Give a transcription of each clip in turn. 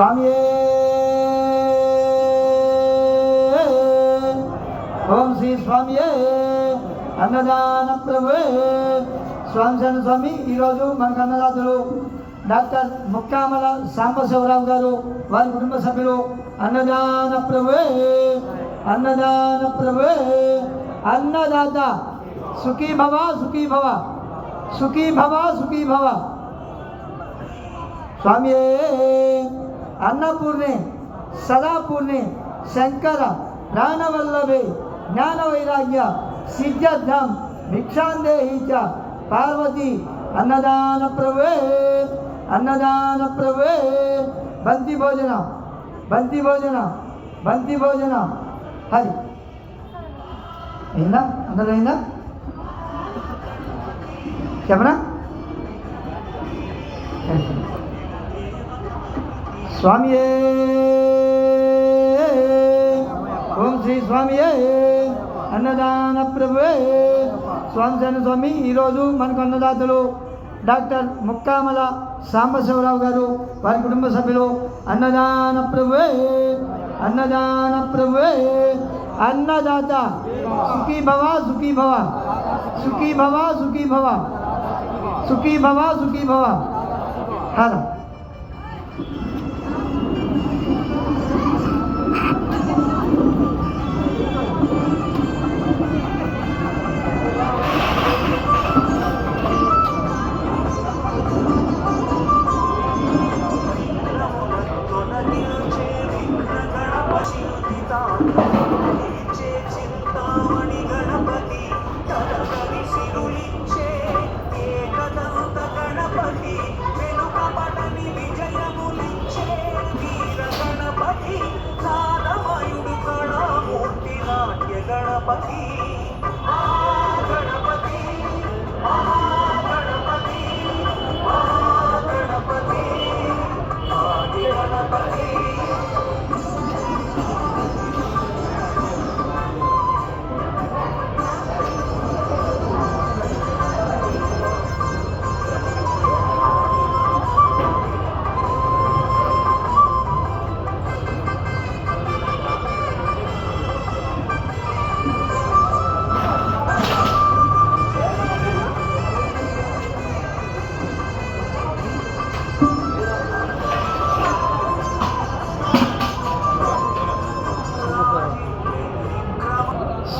స్వామియే. ఓం శ్రీ స్వామియే. అన్నదాన ప్రభువే స్వామి శరణ స్వామి ఈరోజు మనకు అన్నదాతలు డాక్టర్ ముక్కామల సాంబశివరావు గారు వారి కుటుంబ సభ్యులు. అన్నదాన ప్రభువే అన్నదాన ప్రభువే అన్నదాత సుఖీ భవ సుఖీ భవ సుఖీ భవ సుఖీ భవ స్వామి అన్నపూర్ణి సదాపూర్ణి శంకర ప్రాణవల్లభే జ్ఞానవైరాగ్య వైరాగ్య సిద్ధాం భిక్షాందేహి పార్వతి అన్నదాన ప్రభువే అన్నదాన ప్రభువే బంతి భోజన బంతి భోజన బంతి భోజన హరి. అయిందా? అందరూ అయిందా చెప్పనా స్వామియే. ఓం శ్రీ స్వామియే. అన్నదాన ప్రభువే. స్వామి స్వామి ఈరోజు మనకు అన్నదాతలు డాక్టర్ ముక్కామల సాంబశివరావు గారు వారి కుటుంబ సభ్యులు. అన్నదాన ప్రభువే. అన్నదాన ప్రభువే. అన్నదాత సుఖీ భవ సుఖీ భవ. సుఖీ భవ సుఖీ భవ. సుఖీ భవ సుఖీ భవ. హలో পথে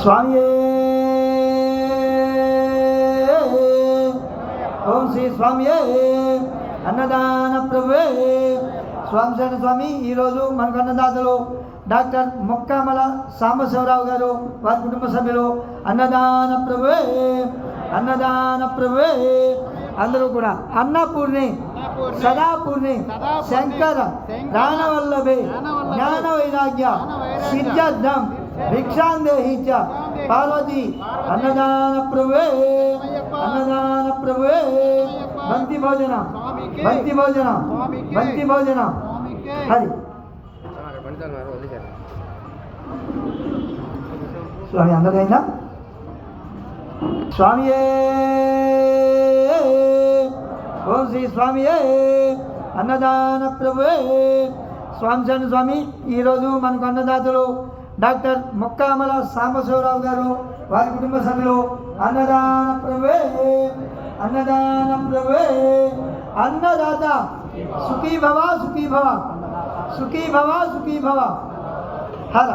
స్వామి ఓం శ్రీ స్వామి అన్నదాన ప్రభువే. స్వామి శరణ స్వామి ఈరోజు మనకు అన్నదాతలు డాక్టర్ మొక్కామల సాంబశివరావు గారు వారి కుటుంబ సభ్యులు. అన్నదాన ప్రభువే. అన్నదాన ప్రభువే. అందరూ కూడా అన్నపూర్ణి సదాపూర్ణి శంకర ప్రాణవల్లభే జ్ఞాన వైరాగ్య సిద్ధార్థం భిక్షాందేహి చ పార్వతి. అన్నదాన ప్రభువే. అన్నదాన ప్రభువే. బంతి భోజన. బంతి భోజన. బంతి భోజన. హరి. స్వామి అందరికైనా? స్వామియే. ఓం శ్రీ స్వామియే. అన్నదాన ప్రభువే. స్వామి స్వామి. ఈరోజు మనకు అన్నదాతలు డాక్టర్ మొక్కామల సాంబశివరావు గారు వారి కుటుంబ సభ్యులు అన్నదాన ప్రభువే అన్నదాన ప్రభువే అన్నదాత సుఖీ భవ సుఖీ భవ సుఖీ భవ సుఖీ భవ హర